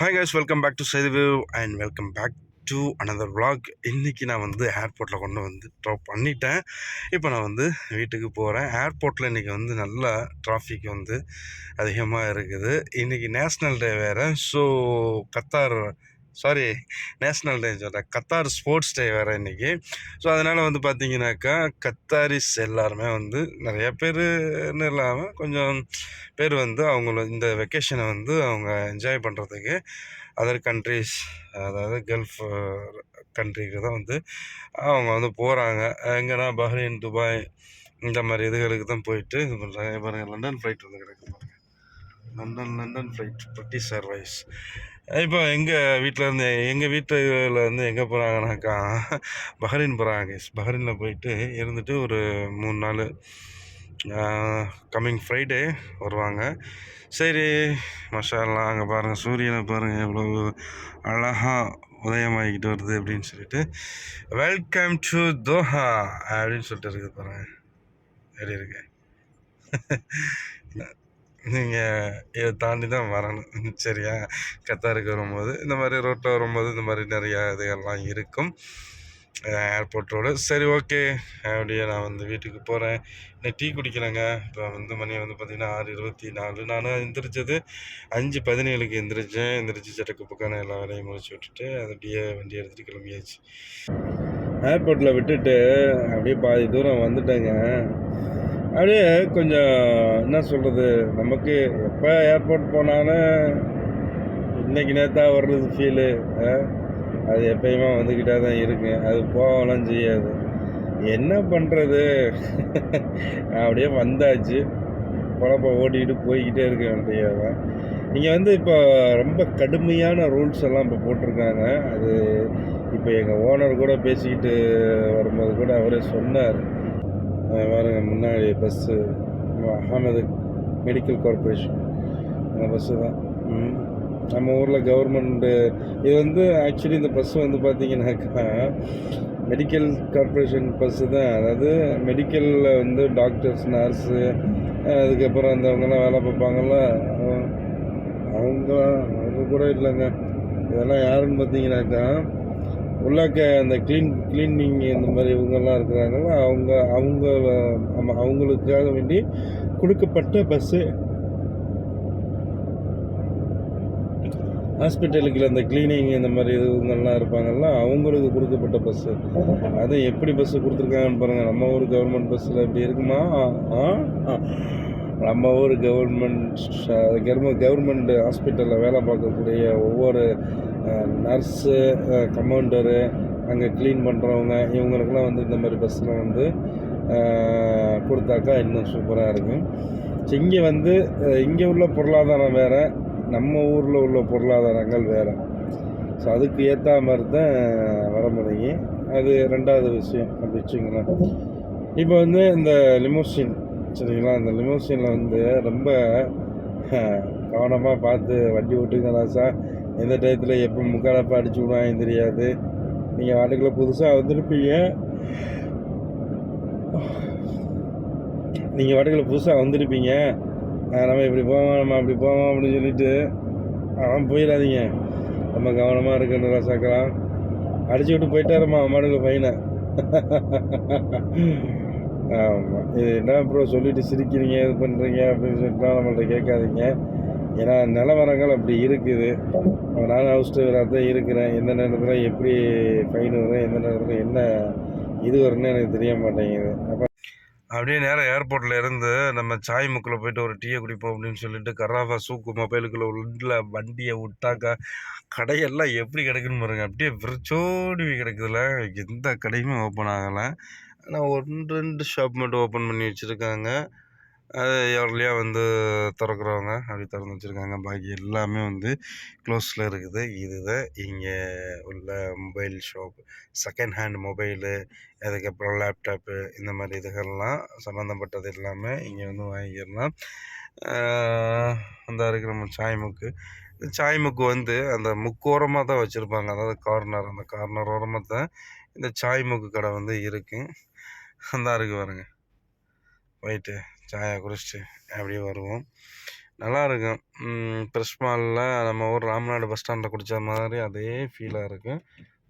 Hi guys welcome back to சேதுவிவ் and welcome back to another vlog இன்றைக்கி நான் வந்து ஏர்போர்ட்டில் கொண்டு வந்து ட்ராப் பண்ணிட்டேன். இப்போ நான் வந்து வீட்டுக்கு போகிறேன் ஏர்போர்ட்டில் இன்றைக்கி வந்து நல்லா டிராஃபிக் வந்து அதிகமாக இருக்குது. இன்றைக்கி நேஷ்னல் டே வேறு. So Qatar sorry national day சொல்கிறேன் கத்தார் ஸ்போர்ட்ஸ் டே வேறு இன்றைக்கி ஸோ அதனால் வந்து பார்த்தீங்கன்னாக்கா கத்தாரிஸ் எல்லாருமே வந்து நிறைய பேருன்னு இல்லாமல் கொஞ்சம் பேர் வந்து அவங்கள இந்த வெக்கேஷனை வந்து அவங்க என்ஜாய் பண்ணுறதுக்கு அதர் கண்ட்ரீஸ் அதாவது கல்ஃப் கண்ட்ரிக்கு தான் வந்து அவங்க வந்து போகிறாங்க எங்கன்னா பஹ்ரைன் துபாய் இந்த மாதிரி இதுகளுக்கு தான் போயிட்டு இது பண்ணுறாங்க பாருங்கள் லண்டன் ஃப்ளைட் வந்து கிடக்கு பாருங்கள் London London flight British Airways இப்போ எங்கள் வீட்டில் இருந்து எங்கள் வீட்டில் எங்கே போகிறாங்கனாக்கா பஹ்ரைன் போகிறாங்க பஹ்ரைனில் போயிட்டு இருந்துட்டு ஒரு மூணு நாள் கம்மிங் ஃப்ரைடே வருவாங்க. சரி மஷாலாம் அங்கே பாருங்கள் சூரியனை பாருங்கள் எவ்வளோ அழகாக உதயமாகிக்கிட்டு வருது அப்படின்னு சொல்லிட்டு வெல்கம் டு தோஹா அப்படின்னு சொல்லிட்டு இருக்குது பாருங்கள் எப்படி இருக்கு. நீங்கள் இதை தாண்டி தான் வரணும். சரியா? கத்தாருக்கு வரும்போது இந்த மாதிரி ரோட்டில் வரும்போது இந்த மாதிரி நிறையா இதுகள்லாம் இருக்கும். ஏர்போர்ட் ரோடு சரி ஓகே. அப்படியே நான் வந்து வீட்டுக்கு போகிறேன் இன்னும் டீ குடிக்கலைங்க இப்போ வந்து மணி வந்து பார்த்திங்கன்னா ஆறு இருபத்தி நாலு. நான் எந்திரிச்சது அஞ்சு பதினேழுக்கு எந்திரிச்சேன். எந்திரிச்சு சட்டக்கு பக்கான எல்லா வேலையும் முடிச்சு விட்டுட்டு அது அப்படியே வண்டி எடுத்துகிட்டு கிளம்பியாச்சு. ஏர்போர்ட்டில் விட்டுட்டு அப்படியே பாதி தூரம் வந்துட்டேங்க. அப்படியே கொஞ்சம் என்ன சொல்கிறது நமக்கு எப்போ ஏர்போர்ட் போனாலும் இன்றைக்கி நேத்தா வர்றது ஃபீலு அது எப்பயுமே வந்துக்கிட்டே தான் இருக்கு. அது போகலாம் செய்யாது. என்ன பண்ணுறது அப்படியே வந்தாச்சு. குழப்ப ஓட்டிக்கிட்டு போய்கிட்டே இருக்க வேண்டியது இங்கே வந்து இப்போ ரொம்ப கடுமையான ரூல்ஸ் எல்லாம் இப்போ போட்டிருக்காங்க. அது இப்போ எங்கள் ஓனர் கூட பேசிக்கிட்டு வரும்போது கூட அவரே சொன்னார். பாருங்க முன்னாடி பஸ்ஸு அகமது மெடிக்கல் கார்பரேஷன் அந்த பஸ்ஸு தான். நம்ம ஊரில் கவர்மெண்ட்டு இது வந்து ஆக்சுவலி இந்த பஸ்ஸு வந்து பார்த்தீங்கன்னாக்கா மெடிக்கல் கார்பரேஷன் பஸ்ஸு தான். அதாவது மெடிக்கலில் வந்து டாக்டர்ஸ் நர்ஸு அதுக்கப்புறம் அந்த அவங்கெல்லாம் வேலை பார்ப்பாங்கள்ல அவங்க அவங்க கூட இல்லைங்க. இதெல்லாம் யாருன்னு பார்த்தீங்கன்னாக்கா உள்ளாக்க அந்த க்ளீன் க்ளீனிங் இந்த மாதிரி இவங்கெல்லாம் இருக்கிறாங்கல்ல அவங்க அவங்க ஆமாம் அவங்களுக்காக வேண்டி கொடுக்கப்பட்ட பஸ்ஸு ஹாஸ்பிட்டலுக்கு அந்த க்ளீனிங் இந்த மாதிரி இதுங்கெல்லாம் இருப்பாங்கல்ல அவங்களுக்கு கொடுக்கப்பட்ட பஸ்ஸு அது எப்படி பஸ்ஸு கொடுத்துருக்காங்கன்னு பாருங்கள் நம்ம ஊர் கவர்மெண்ட் பஸ்ஸில் இப்படி இருக்குமா? ஆ ஆ. நம்ம ஊர் கவர்மெண்ட் கவர்மெண்ட் கவர்மெண்ட் ஹாஸ்பிட்டலில் வேலை பார்க்கக்கூடிய ஒவ்வொரு நர்ஸு கமௌண்டரு அங்கே க்ளீன் பண்ணுறவங்க இவங்களுக்கெல்லாம் வந்து இந்த மாதிரி பஸ்ஸில் வந்து கொடுத்தாக்கா இன்னும் சூப்பராக இருக்கும். இங்கே வந்து இங்கே உள்ள பொருளாதாரம் வேறு நம்ம ஊரில் உள்ள பொருளாதாரங்கள் வேறு. ஸோ அதுக்கு ஏற்ற மாதிரி தான் வர முடியும். அது ரெண்டாவது விஷயம் அப்படி வச்சுங்களேன் இப்போ வந்து இந்த லிமோசின் சரிங்களா? அந்த லிமோசினில் வந்து ரொம்ப கவனமாக பார்த்து வண்டி ஓட்டுங்களா சார் எந்த டயத்தில் எப்போ முக்காலப்பா அடிச்சு விடுவாங்க தெரியாது. நீங்கள் வாட்டுக்குள்ள புதுசாக வந்திருப்பீங்க. நீங்கள் வாட்டுக்குள்ள புதுசாக வந்திருப்பீங்க. நம்ம இப்படி போவோம் நம்ம அப்படி போவோம் அப்படின்னு சொல்லிட்டு அவன் போயிடாதீங்க. ரொம்ப கவனமாக இருக்குன்ற ராசாக்கலாம் அடிச்சு விட்டு போயிட்டாரம்மா மாடுகள் பையனை. ஆமாம் இது என்ன ப்ரோ சொல்லிட்டு சிரிக்கிறீங்க இது பண்ணுறீங்க அப்படின்னு சொல்லிட்டு நம்மள்ட்ட கேட்காதீங்க. ஏன்னா நிலவரங்கள் அப்படி இருக்குது. நான் ஹவுஸ் டிரைவராக தான் இருக்கிறேன். எந்த நேரத்தில் எப்படி ஃபைன் வரும் எந்த நேரத்தில் என்ன இது வரும்னு எனக்கு தெரிய மாட்டேங்குது. அப்போ அப்படியே நேராக ஏர்போர்ட்டில் இருந்து நம்ம சாய் முக்கில் போயிட்டு ஒரு டீயை குடிப்போம் அப்படின்னு சொல்லிட்டு கராஃபா சூக்கு மொபைலுக்குள்ள உள்ள வண்டியை விட்டாக்கா கடையெல்லாம் எப்படி கிடைக்குன்னு பாருங்க. அப்படியே விரிச்சோடி கிடக்குதுல. எந்த கடையுமே ஓப்பன் ஆகலை. ஆனால் ஒன்று ரெண்டு ஷாப் மட்டும் ஓப்பன் பண்ணி வச்சுருக்காங்க. அது எவ்வளோலையாக வந்து திறக்கிறவங்க அப்படி திறந்து வச்சுருக்காங்க. பாக்கி எல்லாமே வந்து க்ளோஸில் இருக்குது. இதுதான் இங்கே உள்ள mobile shop second hand mobile அதுக்கப்புறம் லேப்டாப்பு இந்த மாதிரி இதுகள்லாம் சம்மந்தப்பட்டது எல்லாமே இங்கே வந்து வாங்கிக்கலாம் அந்த இருக்கிற நம்ம சாய் முக்கு. சாய் முக்கு வந்து அந்த முக்கோரமாக தான் வச்சுருப்பாங்க. அதாவது கார்னர் அந்த கார்னர் ஓரமாக தான் இந்த சாய் முக்கு கடை வந்து இருக்குது அந்த இருக்கு பாருங்க. போயிட்டு சாயா குடிச்சிட்டு அப்படியே வருவோம். நல்லா இருக்கும் ப்ரெஷ் மாலில் நம்ம ஊர் ராமநாடு பஸ் ஸ்டாண்டில் குடித்த மாதிரி அதே ஃபீலாக இருக்கும்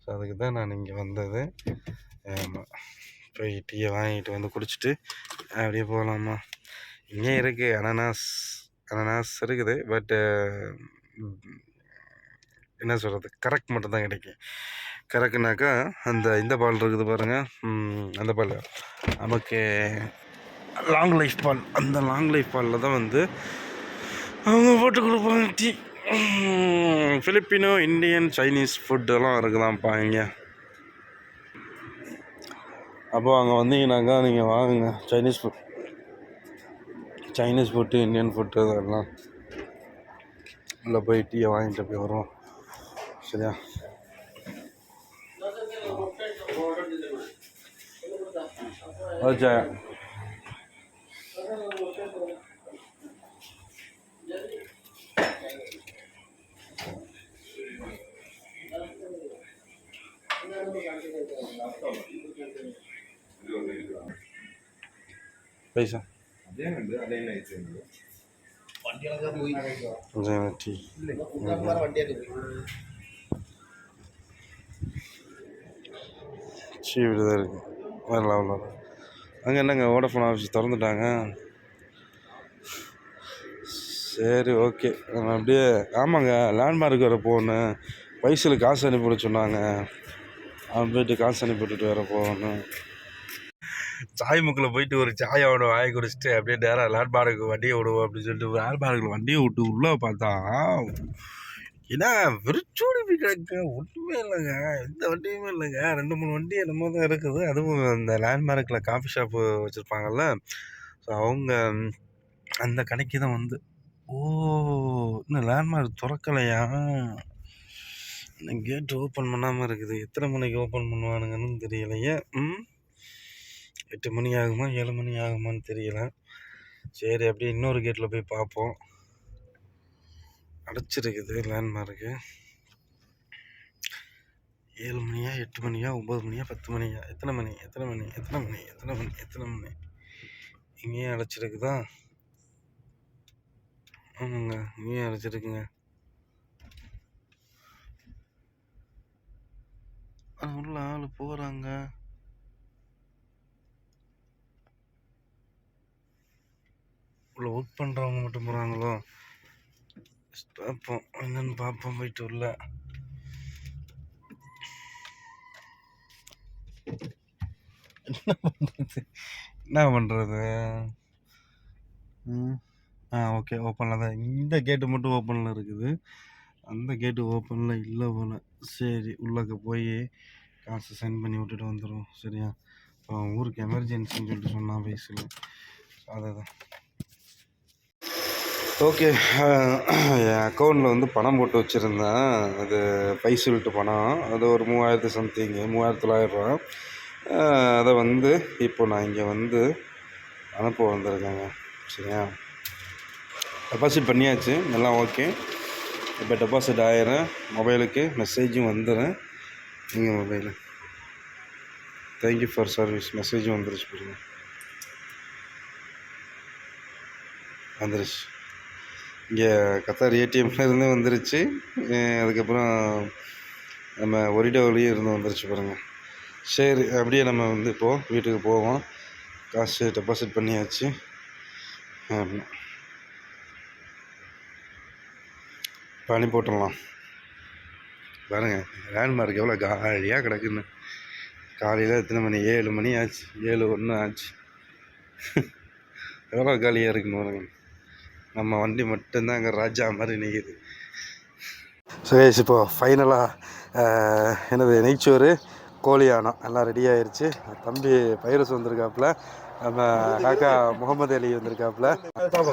ஸோ அதுக்கு தான் நான் இங்கே வந்தது. ஆமாம் போய் டீயை வாங்கிட்டு வந்து குடிச்சிட்டு அப்படியே போகலாமா இங்கே இருக்குது அனனாஸ். அனனாஸ் இருக்குது. பட்டு என்ன சொல்கிறது கரெக்ட் மட்டும்தான் கிடைக்கும். கரெக்டுனாக்கா அந்த இந்த பால் இருக்குது பாருங்கள் அந்த பால். நமக்கு லாங் லைஃப் பால். அந்த லாங் லைஃப் பாலில் தான் வந்து அவங்க போட்டு கொடுப்பாங்க. டீ. ஃபிலிப்பினோ இந்தியன் சைனீஸ் ஃபுட்டெல்லாம் இருக்குதாம்ப்பா இங்கே. அப்போ அங்கே வந்தீங்கன்னாக்கா நீங்கள் வாங்குங்க. Chinese food Chinese food Indian food அதெல்லாம். உள்ளே போய் டீயை வாங்கிட்டு போய் வருவோம். ಸದ್ಯ ಜಯ പൈസ വണ്ടികളൊക്കെ പോയി ஆஃபீஸும் இப்படி தான் இருக்குது வேறு லெவலில் அங்கே என்னங்க ஓடஃபோன் ஆஃபீஸ் திறந்துட்டாங்க? சரி ஓகே நம்ம அப்படியே ஆமாங்க லேண்ட்மார்க் வர போகணும். பைசில் காசு அனுப்பிவிட சொன்னாங்க. அவன் போயிட்டு காசு அனுப்பிவிட்டுட்டு வர போகணும். சாய் முக்கில் போயிட்டு ஒரு சாயோட வாயை குடிச்சிட்டு அப்படியே நேராக லேண்ட்மார்க்கு வண்டியை விடுவோம் அப்படின்னு சொல்லிட்டு லேண்ட்மார்க்கில் வண்டியை விட்டு உள்ளே பார்த்தா ஏன்னா விரிச்சோடி போய் ஒன்றுமே இல்லைங்க. எந்த வண்டியுமே இல்லைங்க. ரெண்டு மூணு வண்டி என்னமோ தான் இருக்குது. அதுவும் இந்த லேண்ட்மார்க்கில் காஃபி ஷாப்பு வச்சுருப்பாங்கல்ல. ஸோ அவங்க அந்த கடைக்கு தான் வந்து ஓ இன்னும் லேண்ட்மார்க் திறக்கலையா? இன்னும் கேட் ஓப்பன் பண்ணாமல் இருக்குது. எத்தனை மணிக்கு ஓப்பன் பண்ணுவானுங்கன்னு தெரியலையே. ம்? எட்டு மணி ஆகுமா? ஏழு மணி ஆகுமான்னு தெரியல. சரி அப்படியே இன்னொரு கேட்டில் போய் பார்ப்போம். அடைச்சிருக்குது லேண்ட்மார்க்கு ஏழு மணியா எட்டு மணியா ஒம்பது மணியா பத்து மணியா எத்தனை மணி எத்தனை மணி எத்தனை மணி எத்தனை மணி எத்தனை மணி? இங்கேயும் அடைச்சிருக்குதா? ஆமாங்க இங்கேயும் அடைச்சிருக்குங்க. உள்ள ஆள் போகிறாங்க உள்ள ஒர்க் பண்ணுறவங்க மட்டும் போகிறாங்களோ பார்ப்போம் என்னன்னு பார்ப்போம் போயிட்டு உள்ள. என்ன பண்ணுறது என்ன பண்ணுறது ஆ ஓகே ஓப்பனில் தான். இந்த கேட்டு மட்டும் ஓப்பனில் இருக்குது. அந்த கேட்டு ஓப்பனில் இல்லை போல. சரி உள்ளக்க போய் காசு சென்ட் பண்ணி விட்டுட்டு வந்துடும் சரியா? அவன் ஊருக்கு எமர்ஜென்சின்னு சொல்லிட்டு சொன்னான் வயசில் அதுதான். ஓகே என் அக்கௌண்ட்டில் வந்து பணம் போட்டு வச்சுருந்தேன். அது பைசல்ட்டு பணம். அது ஒரு மூவாயிரத்து சம்திங்கு மூவாயிரத்து தொள்ளாயிரரூவா அதை வந்து இப்போ நான் இங்கே வந்து அனுப்ப வந்திருக்கேங்க. சரியா? டெபாசிட் பண்ணியாச்சு. எல்லாம் ஓகே இப்போ டெபாசிட் ஆயிரம் மொபைலுக்கு மெசேஜும் வந்துடும் நீங்கள் mobile thank you for service மெசேஜும் வந்துருச்சு பாருங்க. வந்துருச்சு. இங்கே கத்தார் ஏடிஎம்லேருந்து வந்துருச்சு. அதுக்கப்புறம் நம்ம ஒரிடோவிலையும் இருந்து வந்துருச்சு பாருங்கள் சரி அப்படியே நம்ம வந்து இப்போது வீட்டுக்கு போவோம். காசு டெபாசிட் பண்ணியாச்சு. ஆமாம் பண்ணி போட்டுடலாம். பாருங்கள் லேண்ட்மார்க் எவ்வளோ காலியாக கிடக்குன்னு. காலையில் எத்தனை மணி? ஏழு மணி ஆச்சு. ஏழு ஒன்று ஆச்சு. எவ்வளோ காலியாக இருக்குன்னு பாருங்க. நம்ம வண்டி மட்டும்தான் அங்கே ராஜா மாதிரி நிற்கிது சுரேஷ் இப்போ ஃபைனலாக என்னது நெய்ச்சோறு கோழியானம் எல்லாம் ரெடி ஆயிருச்சு. தம்பி பைரஸ் வந்திருக்காப்புல. நம்ம காக்கா முகமது அலி வந்திருக்காப்புல.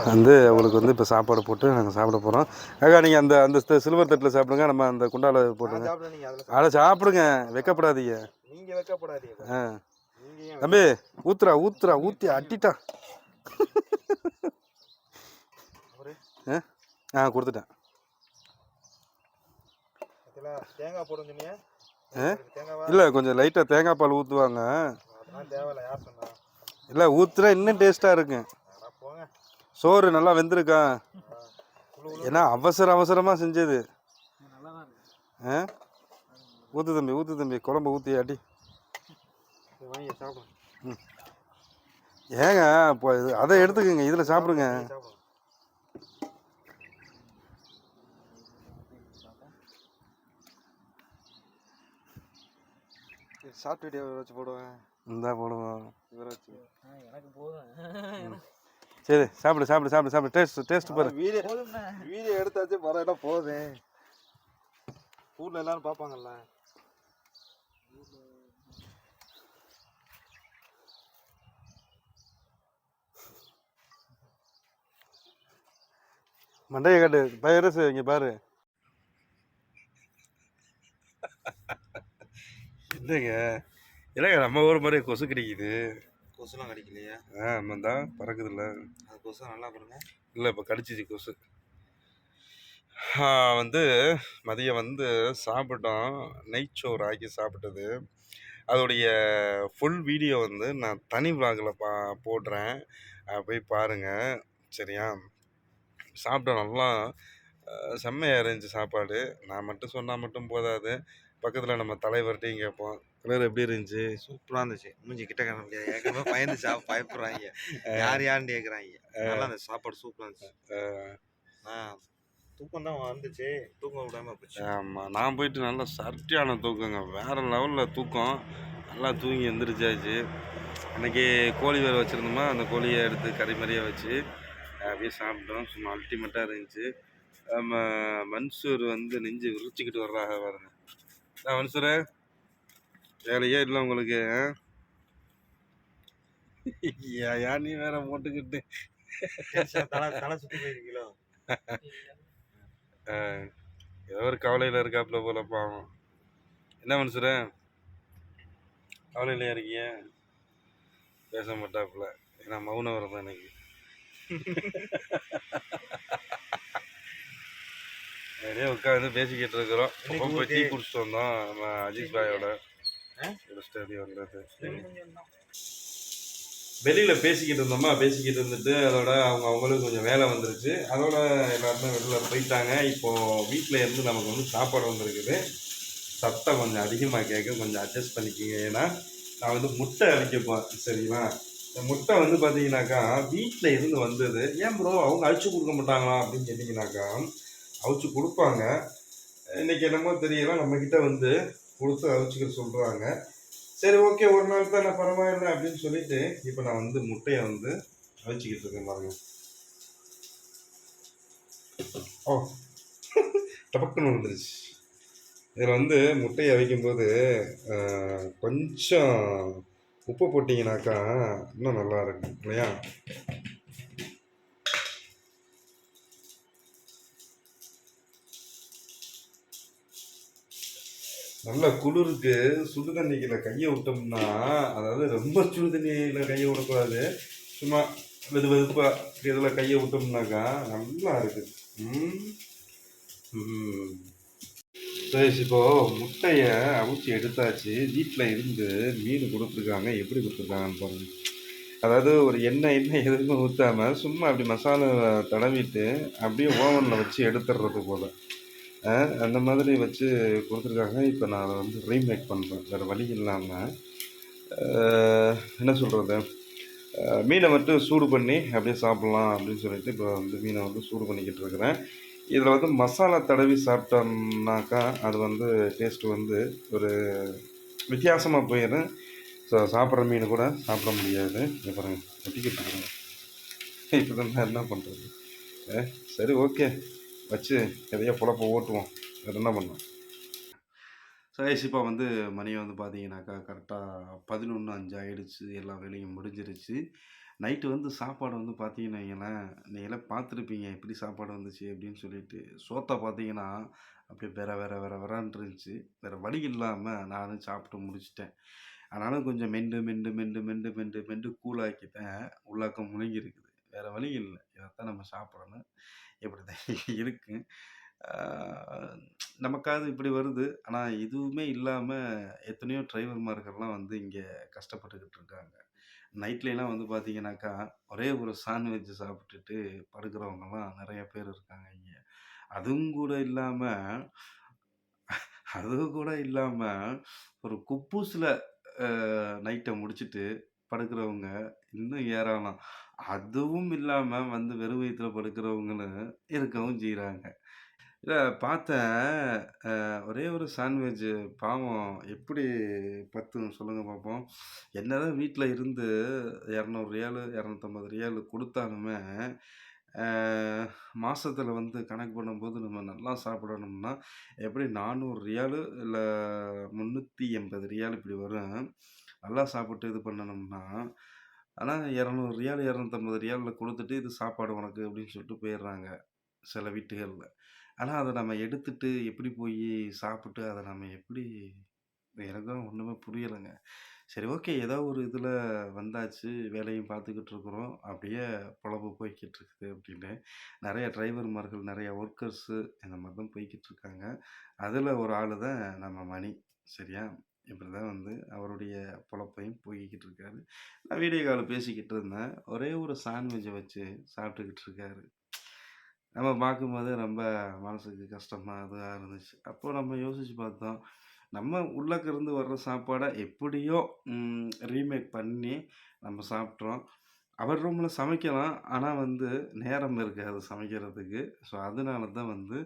வந்து அவங்களுக்கு வந்து இப்போ சாப்பாடு போட்டு நாங்கள் சாப்பிட போகிறோம் காக்கா நீங்கள் அந்த அந்த சில்வர் தட்டில் சாப்பிடுங்க. நம்ம அந்த குண்டால போட்டுருங்க. நீங்க அதுல அதை சாப்பிடுங்க. வைக்கப்படாதீங்க. நீங்க வைக்கப்படாதீங்க. ஆ. தம்பி ஊத்துறா ஊத்துறா ஊற்றி அட்டிட்டான் ஆ ஆ கொடுத்துட்டேன்? தேங்காய் சொன்னீங்க இல்லை கொஞ்சம் லைட்டாக தேங்காய் பால் ஊற்றுவாங்க இல்லை ஊற்றுனா இன்னும் டேஸ்ட்டாக இருக்கும் அட போங்க. சோறு நல்லா வெந்திருக்கா? ஏன்னா அவசர அவசரமாக செஞ்சது. நல்லா தான் இருக்கு. ஆ? ஊற்று தம்பி ஊற்று தம்பி குழம்பு ஊற்றி சாப்பிடுங்க ஏங்க இப்போ இது அதை எடுத்துக்கோங்க இதில் சாப்பிடுங்க. சாப்பிடுங்க சாப்பிட்டு வச்சு போடுவேன். இந்தா போடுவோம். இவரை வச்சு. எனக்கு போதும். சரி சாப்பிடு சாப்பிடு சாப்பிடு சாப்பிடு. டேஸ்ட் டேஸ்ட் பாரு. வீடியோ வீடியோ எடுத்தாச்சு பரவாயில்ல போகுது ஊர்ல எல்லாரும் பார்ப்பாங்கல்ல. மண்டையை காட்டு. பயிரசு இங்கே பாரு. இல்லைங்க இல்லைங்க நம்ம ஊர் மாதிரி கொசு கிடைக்குது. கொசுலாம் கடிக்கலையா? ஆ நம்ம தான் பறக்குதுல்ல. அது கொசு நல்லா பாருங்க இல்லை இப்போ கடிச்சிச்சு கொசு. வந்து மதியம் வந்து சாப்பிட்டோம். நெய்ச்சோறு ஆக்கி சாப்பிட்டது. அதோடைய ஃபுல் வீடியோ வந்து நான் தனி விலாகில் பா போடுறேன். போய் பாருங்கள் சரியா? சாப்பிட்டோம் நல்லா அஹ், செம்மையா இருந்துச்சு சாப்பாடு. நான் மட்டும் சொன்னால் மட்டும் போதாது. பக்கத்தில் நம்ம தலைவர்கிட்டையும் கேட்போம் தலைவர் எப்படி இருந்துச்சு? சூப்பரா இருந்துச்சு. மூஞ்சி கிட்ட காண முடியாது. ஏற்கனவே பயந்து சாப் பயப்படுறாங்க யார் யாருன்னு கேட்குறாங்க நல்லா இருந்துச்சு. சாப்பாடு சூப்பரா இருந்துச்சு. ஆ. தூக்கம் தான் வந்துச்சு. தூக்கம் விடாம போச்சு. ஆமாம் நான் போயிட்டு நல்லா சர்ட்டியான தூக்கங்க. வேறு லெவலில் தூக்கம். நல்லா தூங்கி எந்திரிச்சாச்சு. அன்றைக்கி கோழி வேறு வச்சுருந்தோமா? அந்த கோழியை எடுத்து கறி மாதிரியே வச்சு அப்படியே சாப்பிட்டோம். சும்மா அல்டிமேட்டாக இருந்துச்சு. நம்ம மன்சூர் வந்து நெஞ்சு விரிச்சிக்கிட்டு வர்றாங்க பாருங்க. ஆ மன்சூரே வேலையே இல்லை உங்களுக்கு? ஏன் நீ வேற போட்டுக்கிட்டு. தலை தலை சுத்தி போயிருக்கீங்களோ? ஏதோ ஒரு கவலையில் இருக்காப்புல போல பாவம். என்ன மனுஷர? கவலையில இருக்கீங்க? பேச மாட்டாப்புல. ஏன்னா மௌனம் வரும் எனக்கு நிறைய உட்காந்து பேசிக்கிட்டு இருக்கிறோம். அப்போ போய் டீ குடிச்சிட்டு வந்தோம். நம்ம அஜித் பாயோட அப்படியே வந்தது. வெளியில் பேசிக்கிட்டு இருந்தோமா? பேசிக்கிட்டு இருந்துட்டு அதோட அவங்க அவங்களுக்கு கொஞ்சம் வேலை வந்துருச்சு. அதோட எல்லாருமே வெளியில் போயிட்டாங்க. இப்போது வீட்டில் இருந்து நமக்கு வந்து சாப்பாடு வந்திருக்குது. சத்தம் கொஞ்சம் அதிகமாக கேட்க கொஞ்சம் அட்ஜஸ்ட் பண்ணிக்கிங்க. ஏன்னா நான் வந்து முட்டை அடிக்கப்போம் சரிங்களா இந்த முட்டை வந்து பார்த்தீங்கன்னாக்கா வீட்டில் இருந்து வந்தது. ஏன் ப்ரோ அவங்க அழிச்சு கொடுக்க மாட்டாங்களா? அப்படின்னு கேட்டிங்கனாக்கா அவிச்சு கொடுப்பாங்க. இன்னைக்கு என்னமோ தெரியல நம்மக்கிட்ட வந்து கொடுத்து அவிச்சுக்க சொல்கிறாங்க சரி ஓகே ஒரு நாள் தான் நான் பரவாயில்ல அப்படின்னு சொல்லிட்டு இப்போ நான் வந்து முட்டையை வந்து அவிச்சிக்கிட்டு இருக்கேன் பாருங்க. ஓ. டபக்குன்னு வந்துருச்சு இதில் வந்து முட்டையை அவிக்கும்போது கொஞ்சம் உப்பு போட்டிங்கனாக்கா இன்னும் நல்லா இருக்கும் இல்லையா? நல்ல குளிருக்கு சுடு கையை விட்டோம்னா அதாவது ரொம்ப சுடு தண்ணியில் கையை விடக்கூடாது. சும்மா வெது வெதுப்பாக இதில் கையை விட்டோம்னாக்கா நல்லா இருக்குது ம். சரி இப்போ முட்டையை அவிச்சு எடுத்தாச்சு. வீட்டில் இருந்து மீன் கொடுத்துருக்காங்க. எப்படி கொடுத்துருக்காங்கன்னு பாருங்கள் அதாவது ஒரு எண்ணெய் எண்ணெய் எதுவுமே ஊற்றாம சும்மா அப்படி மசாலா தடவிட்டு அப்படியே ஓவனில் வச்சு எடுத்துடுறது போல். அந்த மாதிரி வச்சு கொடுத்துருக்காங்க. இப்போ நான் அதை வந்து ரீமேக் பண்ணுறேன் வேறு வழி இல்லாமல் என்ன சொல்கிறது மீனை மட்டும் சூடு பண்ணி அப்படியே சாப்பிட்லாம் அப்படின்னு சொல்லிட்டு இப்போ வந்து மீனை வந்து சூடு பண்ணிக்கிட்டு இருக்கிறேன். இதில் வந்து மசாலா தடவி சாப்பிட்டோம்னாக்கா அது வந்து டேஸ்ட்டு வந்து ஒரு வித்தியாசமாக போயிடும். ஸோ சாப்பிட்ற மீன் கூட சாப்பிட முடியாது. இங்க வெட்டிக்கிட்டு இருக்கிறேன். இப்போ தான் என்ன பண்ணுறது சரி ஓகே வச்சு எதையோ பொழப்ப ஓட்டுவோம். வேறு என்ன பண்ணோம் சைஸ் இப்போ வந்து மணி வந்து பார்த்தீங்கன்னாக்கா கரெக்டாக பதினொன்று அஞ்சு ஆகிடுச்சு எல்லா வேலையும் முடிஞ்சிருச்சு. நைட்டு வந்து சாப்பாடு வந்து பார்த்தீங்கன்னா வைங்களேன் நீங்களாம் பார்த்துருப்பீங்க. எப்படி சாப்பாடு வந்துச்சு அப்படின்னு சொல்லிட்டு. சோத்தை பார்த்தீங்கன்னா அப்படியே வேற வேற வேற வேறான் இருந்துச்சு. வேறு வழி இல்லாமல் நானும் சாப்பிட்டு முடிச்சிட்டேன். ஆனாலும் கொஞ்சம் மெண்டு மெண்டு மெண்டு மெண்டு மெண்டு மெண்டு கூலாக்கிட்டேன் உள்ளாக்கம் முழுங்கிருக்கு வேறு வழி இல்லை. இதைத்தான் நம்ம சாப்பிடணும். இப்படி தான் இருக்கு நமக்காவது இப்படி வருது. ஆனால் இதுவுமே இல்லாமல் எத்தனையோ டிரைவர்மார்கள்லாம் வந்து இங்கே கஷ்டப்பட்டுக்கிட்டு இருக்காங்க. நைட்லாம் வந்து பார்த்தீங்கன்னாக்கா, ஒரே ஒரு சாண்ட்விச் சாப்பிட்டுட்டு படுக்கிறவங்கலாம் நிறைய பேர் இருக்காங்க இங்கே. அதுவும் கூட இல்லாமல் அதுவும் கூட இல்லாமல் ஒரு குப்பூசில் நைட்டை முடிச்சுட்டு படுக்கிறவங்க இன்னும் ஏராளம். அதுவும் இல்லாம வந்து வெறும் வயித்துல படுக்கிறவங்களும் இருக்கவும் செய்றாங்க. இல்ல பார்த்தேன். அ ஒரே ஒரு சாண்ட்விச் பாவம் எப்படி பத்தும் சொல்லுங்க என்ன என்னதான் வீட்ல இருந்து ரூ. 200 ரூ. 250 குடுத்தாலுமே, அ மாசத்துல வந்து கணக்கு பண்ணும்போது நம்ம நல்லா சாப்பிடணும்னா, எப்படி ரூ. 400 இல்ல ரூ. 380 இப்படி வரும். நல்லா சாப்பிட்டு இது பண்ணணும்னா, ஆனால் இரநூறு ரியால் இரநூத்தம்பது ரியாலில் கொடுத்துட்டு "இது சாப்பாடு உனக்கு" அப்படின்னு சொல்லிட்டு போயிடுறாங்க சில வீட்டுகளில் ஆனால் அதை நம்ம எடுத்துட்டு எப்படி போய் சாப்பிட்டு அதை நம்ம எப்படி எனக்கும் ஒன்றுமே புரியலைங்க சரி ஓகே. ஏதோ ஒரு இதில் வந்தாச்சு, வேலையும் பார்த்துக்கிட்டு இருக்கிறோம். அப்படியே பொழப்பு போய்கிட்டு இருக்குது அப்படின்னு. நிறைய டிரைவர்மார்கள், நிறைய ஒர்க்கர்ஸு இந்த மாதிரி தான் போய்க்கிட்டு இருக்காங்க. அதில் ஒரு ஆள் தான் நம்ம மணி. சரியா? இப்படி தான் வந்து அவருடைய பொழப்பையும் போய்கிட்டு இருக்காரு. நான் வீடியோ காலில் பேசிக்கிட்டு இருந்தேன். ஒரே ஒரு சாண்ட்விட்சை வச்சு சாப்பிட்டுக்கிட்டு இருக்காரு. நம்ம பார்க்கும்போது ரொம்ப மனசுக்கு கஷ்டமாக இதாக இருந்துச்சு. அப்போது நம்ம யோசித்து பார்த்தோம். நம்ம உள்ளக்கிருந்து வர்ற சாப்பாடை எப்படியோ ரீமேக் பண்ணி நம்ம சாப்பிட்றோம். அவர் ரூமில் சமைக்கலாம். ஆனால் வந்து நேரம் இருக்காது சமைக்கிறதுக்கு. ஸோ அதனால தான் வந்து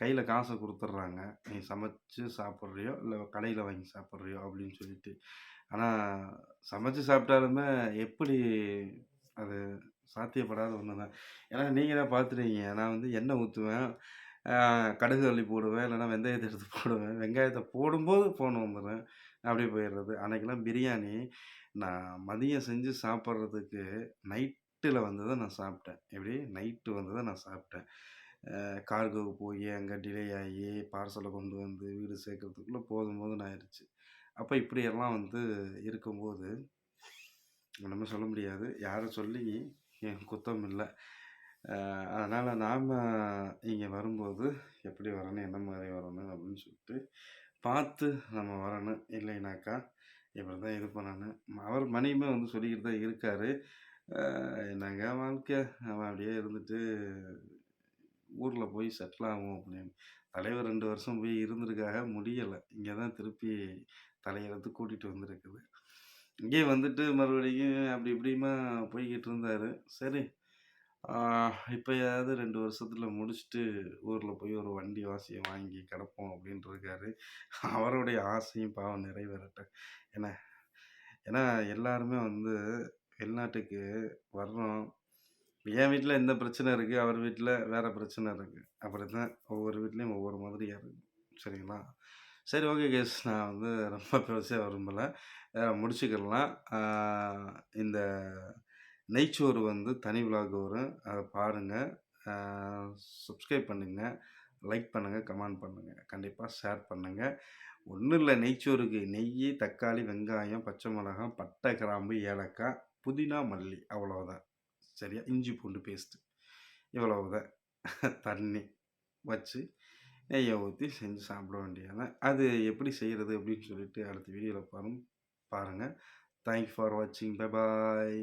கையில் காசை கொடுத்துட்றாங்க "நீ சமைச்சு சாப்பிட்றியோ இல்லை கடையில் வாங்கி சாப்பிட்றியோ அப்படின்னு சொல்லிட்டு. ஆனால் சமைச்சு சாப்பிட்டாலுமே எப்படி அது சாத்தியப்படாத ஒன்று தான். ஏன்னா நீங்கள் தான் பார்த்துருக்கீங்க. நான் வந்து எண்ணெய் ஊற்றுவேன் கடுகு அள்ளி போடுவேன். இல்லைன்னா வெந்தயத்தை எடுத்து போடுவேன். வெங்காயத்தை போடும்போது ஃபோன் வந்துடுறேன் அப்படியே போயிடுறது. அன்றைக்கெல்லாம் பிரியாணி நான் மதியம் செஞ்சு சாப்பிட்றதுக்கு நைட்டில் வந்து தான் நான் சாப்பிட்டேன். எப்படி? நைட்டு வந்து தான் நான் சாப்பிட்டேன். அ கார்கோவுக்கு அங்கே டிலே ஆகி பார்சலை கொண்டு வந்து வீடு சேர்க்குறதுக்குள்ளே போதும் போதும் ஆயிடுச்சு அப்போ இப்படியெல்லாம் வந்து இருக்கும்போது ஒண்ணுமே சொல்ல முடியாது. யாரும் சொல்லி என் குத்தம் இல்லை அதனால் நாம் இங்கே வரும்போது எப்படி வரணும், என்ன மாதிரி வரணும் அப்படின்னு சொல்லிட்டு பார்த்து நம்ம வரணும். இல்லைனாக்கா இப்படிதான் இது பண்ணணும். அவர் மனைவியுமே வந்து சொல்லிக்கிட்டு தான் இருக்கார் நாங்கள் என்னங்க வாழ்க்கை, அவன் அப்படியே இருந்துட்டு ஊரில் போய் செட்டில் ஆகும் அப்படின்னு. தலைவர் ரெண்டு வருஷம் போய் இருந்திருக்காக, முடியலை இங்கே தான் திருப்பி தலையெழுத்து கூட்டிகிட்டு வந்திருக்குது. இங்கேயே வந்துட்டு மறுபடியும் அப்படி இப்படியுமா போய்கிட்டு இருந்தார் சரி, இப்போ ஏதாவது ரெண்டு வருஷத்தில் முடிச்சுட்டு ஊரில் போய் ஒரு வண்டி வாசியை வாங்கி கிடப்போம் அப்படின்ட்டு இருக்காரு. அவருடைய ஆசையும் பாவம் நிறைவேறட்டும். ஏன்னா ஏன்னா எல்லாருமே வந்து வெளிநாட்டுக்கு வர்றோம். என் வீட்டில் எந்த பிரச்சனை இருக்குது அவர் வீட்டில் வேறு பிரச்சனை இருக்குது அப்படி தான் ஒவ்வொரு வீட்லேயும் ஒவ்வொரு மாதிரியாக இருக்கு. சரிங்களா? சரி ஓகே கேஸ் நான் வந்து ரொம்ப பேச விரும்பலை அ முடிச்சுக்கிடலாம். இந்த நெய்ச்சோறு வந்து தனி விலாக் வரும். அதை பாருங்கள் சப்ஸ்கிரைப் பண்ணுங்கள் லைக் பண்ணுங்கள் கமெண்ட் பண்ணுங்கள் கண்டிப்பாக ஷேர் பண்ணுங்கள் ஒன்றும் இல்லை நெய்ச்சோறுக்கு நெய் தக்காளி, வெங்காயம், பச்சை மிளகாய், பட்டை, கிராம்பு, ஏலக்காய், புதினா, மல்லி அவ்வளோதான் சரியா? இஞ்சி பூண்டு பேஸ்ட்டு இவ்வளவுதான். தண்ணி வச்சு நெய்யை ஊற்றி செஞ்சு சாப்பிட வேண்டியதான் அது எப்படி செய்கிறது அப்படின்னு சொல்லிட்டு அடுத்த வீடியோவில் பாரும் பாருங்க. தேங்க் யூ ஃபார் வாட்சிங். Bye bye.